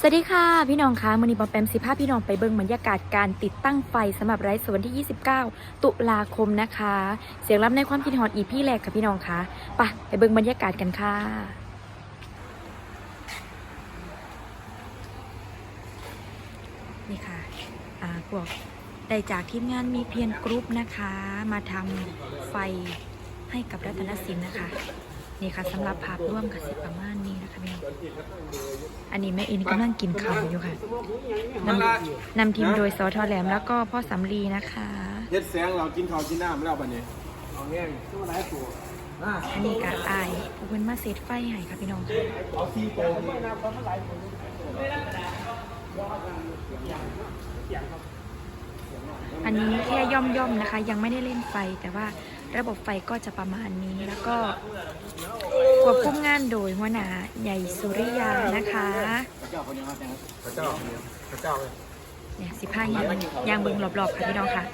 สวัสดีค่ะ พี่น้องคะมือนี้ปอมแปมสิภาพพี่น้องไปเบิ่งบรรยากาศการติดตั้งไฟสำหรับไร้สวนที่ 29 ตุลาคมนะคะ เสียงรับในความคิดฮอดอีพี่แรกค่ะพี่น้องคะไปะไปเบิ่งบรรยากาศกันค่ะนี่ค่ะอ่าพวกได้จากทีมงานมีเพียรกรุ๊ปนะคะ มาทำไฟให้กับรัตนสินนะคะ นี่ค่ะสำหรับภาพร่วมกับสิประมาณนี้นะคะพี่น้องอันนี้แม่อินกำลังกินข้าวอยู่ค่ะนำนำทีมโดยสอทอแหลมแล้วก็พ่อสำลีนะคะเฮ็ดแสงเรากินข้าวกินน้ำแล้วบัดนี้เอาแง่งตัวไหนตัวอ่าอันนี้ก็อายผู้เพิ่นมาเซตไฟให้ค่ะพี่น้องค่ะเอาซีโปงอันนี้แค่ย่อมย่อมๆนะคะ ยังไม่ได้เล่นไฟแต่ว่า ระบบไฟก็จะประมาณนี้แล้วก็ควบคุมงานโดยหัวหน้าใหญ่สุริยานะคะพระเจ้าพระเจ้าเนี่ยสิบห้ายางยางเบิงรอบๆค่ะพี่น้องค่ะ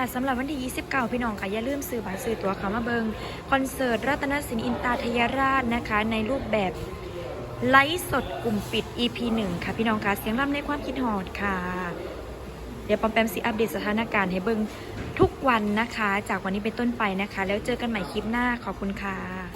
ค่ะสำหรับวันที่ 29 พี่น้องค่ะ อย่าลืมซื้อบัตรซื้อตั๋วเขามาเบิงคอนเสิร์ตรัตนศิลป์อินตาทยราชนะคะ ในรูปแบบ ไลฟ์สดกลุ่มปิด EP 1 ค่ะ พี่น้องคะเสียงร่ำในความคิดหอดค่ะ เดี๋ยวปอมแปมสิอัปเดตสถานการณ์ให้เบิงทุกวันนะคะ จากวันนี้เป็นต้นไปนะคะ แล้วเจอกันใหม่คลิปหน้าขอบคุณค่ะ